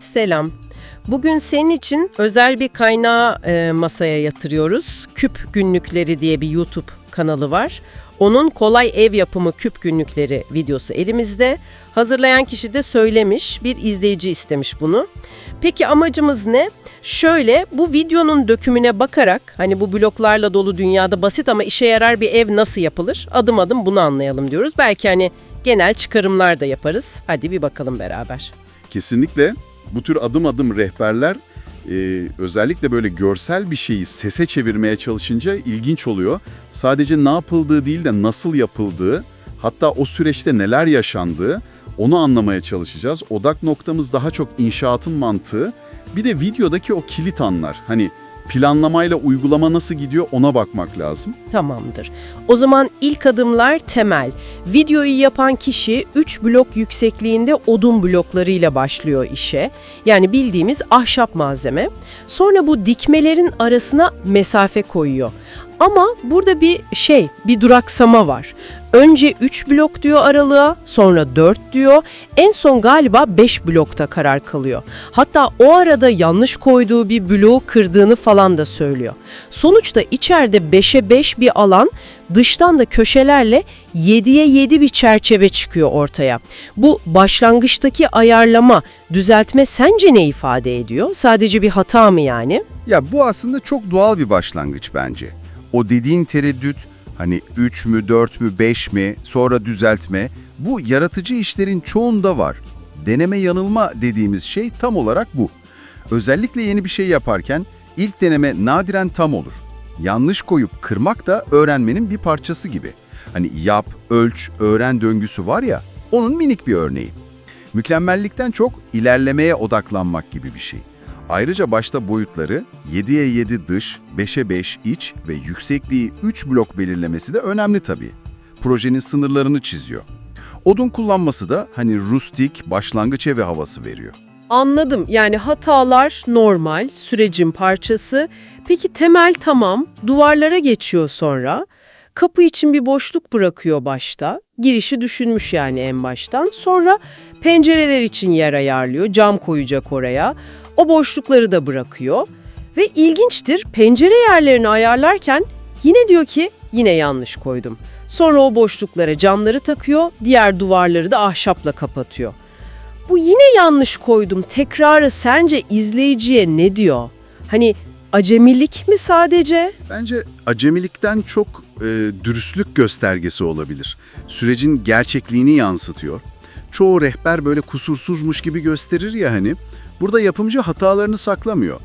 Selam. Bugün senin için özel bir kaynağı e, masaya yatırıyoruz. Küp Günlükleri diye bir YouTube kanalı var. Onun kolay ev yapımı küp günlükleri videosu elimizde. Hazırlayan kişi de söylemiş, bir izleyici istemiş bunu. Peki amacımız ne? Şöyle bu videonun dökümüne bakarak hani bu bloklarla dolu dünyada basit ama işe yarar bir ev nasıl yapılır? Adım adım bunu anlayalım diyoruz. Belki hani genel çıkarımlar da yaparız. Hadi bir bakalım beraber. Kesinlikle bu tür adım adım rehberler e, özellikle böyle görsel bir şeyi sese çevirmeye çalışınca ilginç oluyor. Sadece ne yapıldığı değil de nasıl yapıldığı, hatta o süreçte neler yaşandığı onu anlamaya çalışacağız. Odak noktamız daha çok inşaatın mantığı. Bir de videodaki o kilit anlar. Hani planlamayla uygulama nasıl gidiyor ona bakmak lazım. Tamamdır. O zaman ilk adımlar temel. Videoyu yapan kişi 3 blok yüksekliğinde odun bloklarıyla başlıyor işe. Yani bildiğimiz ahşap malzeme. Sonra bu dikmelerin arasına mesafe koyuyor. Ama burada bir şey, bir duraksama var. Önce 3 blok diyor aralığa, sonra 4 diyor. En son galiba 5 blokta karar kalıyor. Hatta o arada yanlış koyduğu bir bloğu kırdığını falan da söylüyor. Sonuçta içeride 5'e 5 bir alan, dıştan da köşelerle 7'ye 7 bir çerçeve çıkıyor ortaya. Bu başlangıçtaki ayarlama, düzeltme sence ne ifade ediyor? Sadece bir hata mı yani? Ya bu aslında çok doğal bir başlangıç bence. O dediğin tereddüt, hani 3 mü, 4 mü, 5 mi, sonra düzeltme, bu yaratıcı işlerin çoğunda var. Deneme yanılma dediğimiz şey tam olarak bu. Özellikle yeni bir şey yaparken ilk deneme nadiren tam olur. Yanlış koyup kırmak da öğrenmenin bir parçası gibi. Hani yap, ölç, öğren döngüsü var ya, onun minik bir örneği. Mükemmellikten çok ilerlemeye odaklanmak gibi bir şey. Ayrıca başta boyutları 7'ye 7 dış, 5'e 5 iç ve yüksekliği 3 blok belirlemesi de önemli tabii. Projenin sınırlarını çiziyor. Odun kullanması da hani rustik, başlangıç evi havası veriyor. Anladım. Yani hatalar normal, sürecin parçası. Peki temel tamam, duvarlara geçiyor sonra. Kapı için bir boşluk bırakıyor başta. Girişi düşünmüş yani en baştan. Sonra pencereler için yer ayarlıyor, cam koyacak oraya. O boşlukları da bırakıyor. Ve ilginçtir, pencere yerlerini ayarlarken yine diyor ki yine yanlış koydum. Sonra o boşluklara camları takıyor, diğer duvarları da ahşapla kapatıyor. Bu yine yanlış koydum. Tekrarı sence izleyiciye ne diyor? Hani acemilik mi sadece? Bence acemilikten çok e, dürüstlük göstergesi olabilir. Sürecin gerçekliğini yansıtıyor. Çoğu rehber böyle kusursuzmuş gibi gösterir ya hani. Burada yapımcı hatalarını saklamıyor.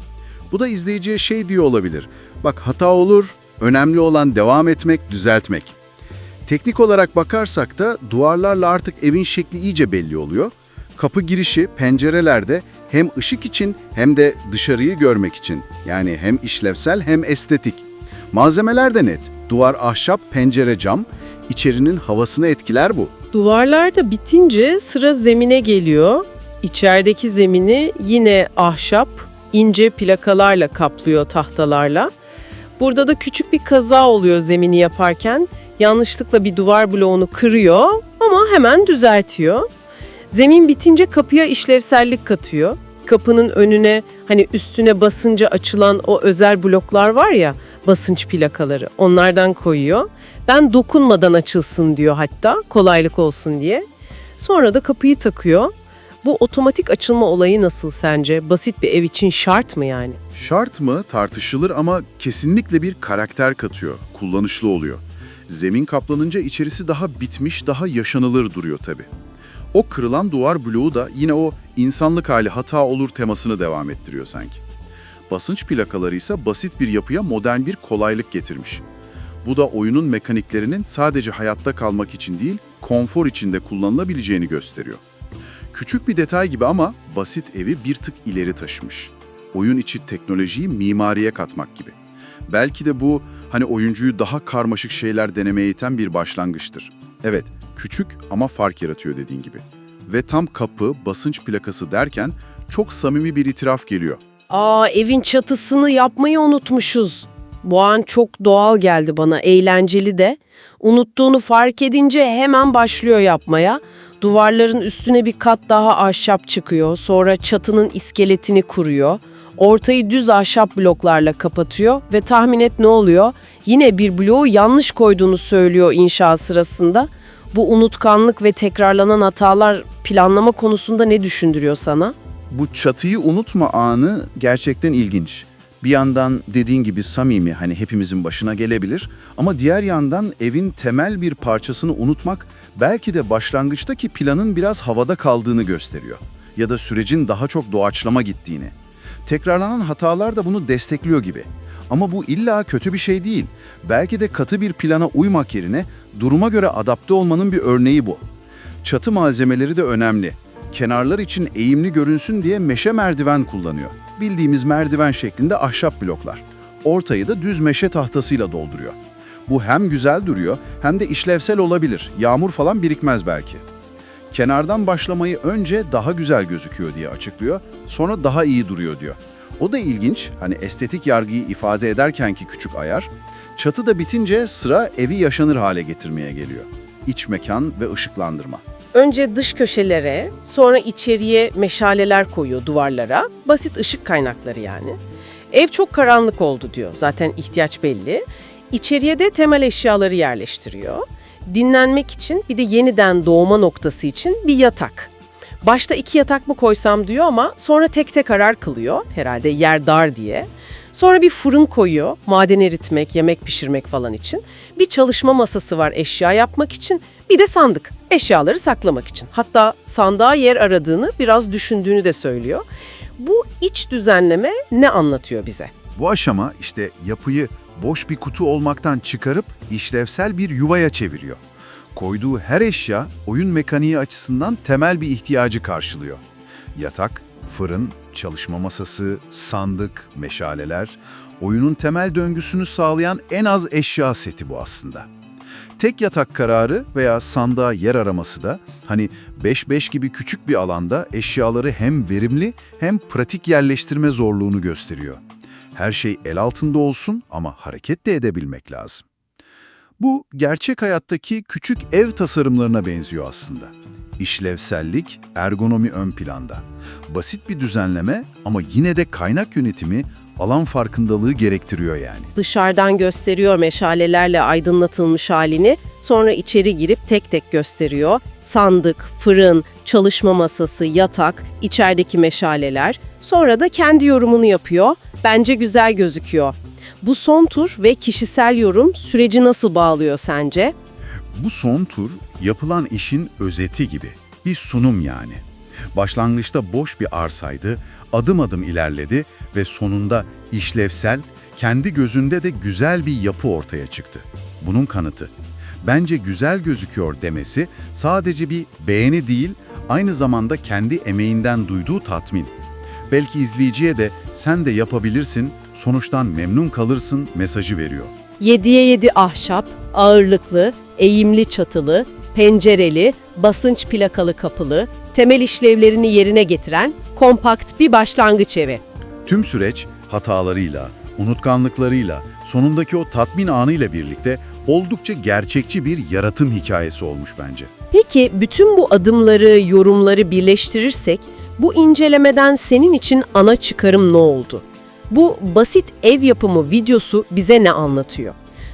Bu da izleyiciye şey diyor olabilir. Bak hata olur, önemli olan devam etmek, düzeltmek. Teknik olarak bakarsak da duvarlarla artık evin şekli iyice belli oluyor. Kapı girişi pencerelerde hem ışık için hem de dışarıyı görmek için. Yani hem işlevsel hem estetik. Malzemeler de net. Duvar ahşap, pencere cam. İçerinin havasını etkiler bu. Duvarlarda bitince sıra zemine geliyor. İçerideki zemini yine ahşap, ince plakalarla kaplıyor tahtalarla. Burada da küçük bir kaza oluyor zemini yaparken. Yanlışlıkla bir duvar bloğunu kırıyor ama hemen düzeltiyor. Zemin bitince kapıya işlevsellik katıyor. Kapının önüne hani üstüne basınca açılan o özel bloklar var ya basınç plakaları onlardan koyuyor. Ben dokunmadan açılsın diyor hatta kolaylık olsun diye. Sonra da kapıyı takıyor. Bu otomatik açılma olayı nasıl sence? Basit bir ev için şart mı yani? Şart mı tartışılır ama kesinlikle bir karakter katıyor, kullanışlı oluyor. Zemin kaplanınca içerisi daha bitmiş, daha yaşanılır duruyor tabii. O kırılan duvar bloğu da yine o insanlık hali hata olur temasını devam ettiriyor sanki. Basınç plakaları ise basit bir yapıya modern bir kolaylık getirmiş. Bu da oyunun mekaniklerinin sadece hayatta kalmak için değil, konfor içinde kullanılabileceğini gösteriyor. Küçük bir detay gibi ama basit evi bir tık ileri taşımış. Oyun içi teknolojiyi mimariye katmak gibi. Belki de bu hani oyuncuyu daha karmaşık şeyler denemeye iten bir başlangıçtır. Evet, küçük ama fark yaratıyor dediğin gibi. Ve tam kapı, basınç plakası derken çok samimi bir itiraf geliyor. Aa evin çatısını yapmayı unutmuşuz. Bu an çok doğal geldi bana, eğlenceli de. Unuttuğunu fark edince hemen başlıyor yapmaya. Duvarların üstüne bir kat daha ahşap çıkıyor. Sonra çatının iskeletini kuruyor. Ortayı düz ahşap bloklarla kapatıyor ve tahmin et ne oluyor? Yine bir bloğu yanlış koyduğunu söylüyor inşaat sırasında. Bu unutkanlık ve tekrarlanan hatalar planlama konusunda ne düşündürüyor sana? Bu çatıyı unutma anı gerçekten ilginç. Bir yandan dediğin gibi samimi hani hepimizin başına gelebilir ama diğer yandan evin temel bir parçasını unutmak belki de başlangıçtaki planın biraz havada kaldığını gösteriyor ya da sürecin daha çok doğaçlama gittiğini. Tekrarlanan hatalar da bunu destekliyor gibi. Ama bu illa kötü bir şey değil. Belki de katı bir plana uymak yerine duruma göre adapte olmanın bir örneği bu. Çatı malzemeleri de önemli. Kenarlar için eğimli görünsün diye meşe merdiven kullanıyor. Bildiğimiz merdiven şeklinde ahşap bloklar. Ortayı da düz meşe tahtasıyla dolduruyor. Bu hem güzel duruyor hem de işlevsel olabilir. Yağmur falan birikmez belki. Kenardan başlamayı önce daha güzel gözüküyor diye açıklıyor, sonra daha iyi duruyor diyor. O da ilginç, hani estetik yargıyı ifade ederkenki küçük ayar, çatı da bitince sıra evi yaşanır hale getirmeye geliyor. İç mekan ve ışıklandırma. Önce dış köşelere, sonra içeriye meşaleler koyuyor duvarlara. Basit ışık kaynakları yani. Ev çok karanlık oldu diyor. Zaten ihtiyaç belli. İçeriye de temel eşyaları yerleştiriyor. Dinlenmek için bir de yeniden doğma noktası için bir yatak. Başta iki yatak mı koysam diyor ama sonra tek tek karar kılıyor. Herhalde yer dar diye. Sonra bir fırın koyuyor. Maden eritmek, yemek pişirmek falan için. Bir çalışma masası var eşya yapmak için. Bir de sandık. Eşyaları saklamak için. Hatta sandığa yer aradığını biraz düşündüğünü de söylüyor. Bu iç düzenleme ne anlatıyor bize? Bu aşama işte yapıyı boş bir kutu olmaktan çıkarıp işlevsel bir yuvaya çeviriyor. Koyduğu her eşya oyun mekaniği açısından temel bir ihtiyacı karşılıyor. Yatak, fırın, çalışma masası, sandık, meşaleler, oyunun temel döngüsünü sağlayan en az eşya seti bu aslında. Tek yatak kararı veya sandığa yer araması da hani 5-5 gibi küçük bir alanda eşyaları hem verimli hem pratik yerleştirme zorluğunu gösteriyor. Her şey el altında olsun ama hareket de edebilmek lazım. Bu gerçek hayattaki küçük ev tasarımlarına benziyor aslında. İşlevsellik, ergonomi ön planda. Basit bir düzenleme ama yine de kaynak yönetimi, alan farkındalığı gerektiriyor yani. Dışarıdan gösteriyor meşalelerle aydınlatılmış halini, sonra içeri girip tek tek gösteriyor. Sandık, fırın, çalışma masası, yatak, içerideki meşaleler. Sonra da kendi yorumunu yapıyor. Bence güzel gözüküyor. Bu son tur ve kişisel yorum süreci nasıl bağlıyor sence? Bu son tur yapılan işin özeti gibi. Bir sunum yani. Başlangıçta boş bir arsaydı, adım adım ilerledi ve sonunda işlevsel, kendi gözünde de güzel bir yapı ortaya çıktı. Bunun kanıtı. Bence güzel gözüküyor demesi sadece bir beğeni değil, aynı zamanda kendi emeğinden duyduğu tatmin. Belki izleyiciye de sen de yapabilirsin, sonuçtan memnun kalırsın mesajı veriyor. 7'ye 7 ahşap, ağırlıklı, eğimli çatılı, pencereli, basınç plakalı kapılı, temel işlevlerini yerine getiren kompakt bir başlangıç evi. Tüm süreç hatalarıyla, unutkanlıklarıyla, sonundaki o tatmin anıyla birlikte oldukça gerçekçi bir yaratım hikayesi olmuş bence. Peki bütün bu adımları, yorumları birleştirirsek bu incelemeden senin için ana çıkarım ne oldu? Bu basit ev yapımı videosu bize ne anlatıyor?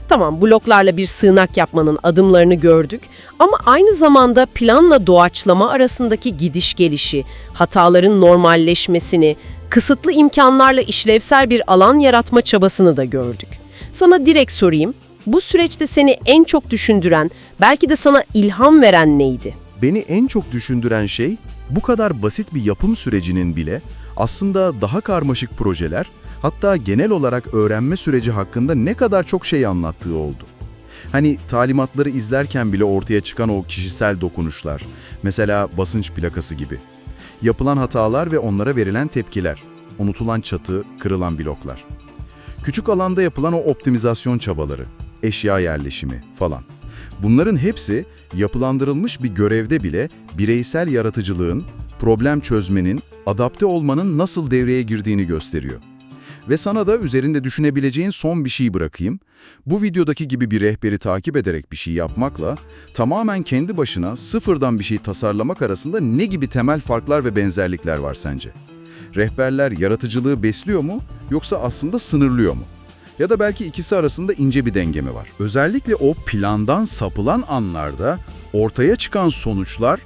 Tamam bloklarla bir sığınak yapmanın adımlarını gördük ama aynı zamanda planla doğaçlama arasındaki gidiş gelişi, hataların normalleşmesini, kısıtlı imkanlarla işlevsel bir alan yaratma çabasını da gördük. Sana direkt sorayım, bu süreçte seni en çok düşündüren, belki de sana ilham veren neydi? Beni en çok düşündüren şey bu kadar basit bir yapım sürecinin bile aslında daha karmaşık projeler, hatta genel olarak öğrenme süreci hakkında ne kadar çok şey anlattığı oldu. Hani talimatları izlerken bile ortaya çıkan o kişisel dokunuşlar, mesela basınç plakası gibi. Yapılan hatalar ve onlara verilen tepkiler, unutulan çatı, kırılan bloklar. Küçük alanda yapılan o optimizasyon çabaları, eşya yerleşimi falan. Bunların hepsi yapılandırılmış bir görevde bile bireysel yaratıcılığın, problem çözmenin, adapte olmanın nasıl devreye girdiğini gösteriyor. Ve sana da üzerinde düşünebileceğin son bir şey bırakayım. Bu videodaki gibi bir rehberi takip ederek bir şey yapmakla tamamen kendi başına sıfırdan bir şey tasarlamak arasında ne gibi temel farklar ve benzerlikler var sence? Rehberler yaratıcılığı besliyor mu yoksa aslında sınırlıyor mu? Ya da belki ikisi arasında ince bir denge mi var? Özellikle o plandan sapılan anlarda ortaya çıkan sonuçlar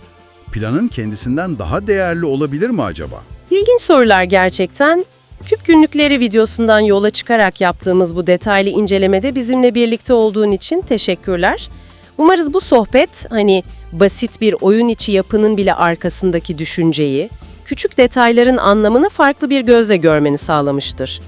planın kendisinden daha değerli olabilir mi acaba? İlginç sorular gerçekten. Küp günlükleri videosundan yola çıkarak yaptığımız bu detaylı incelemede bizimle birlikte olduğun için teşekkürler. Umarız bu sohbet hani basit bir oyun içi yapının bile arkasındaki düşünceyi, küçük detayların anlamını farklı bir gözle görmeni sağlamıştır.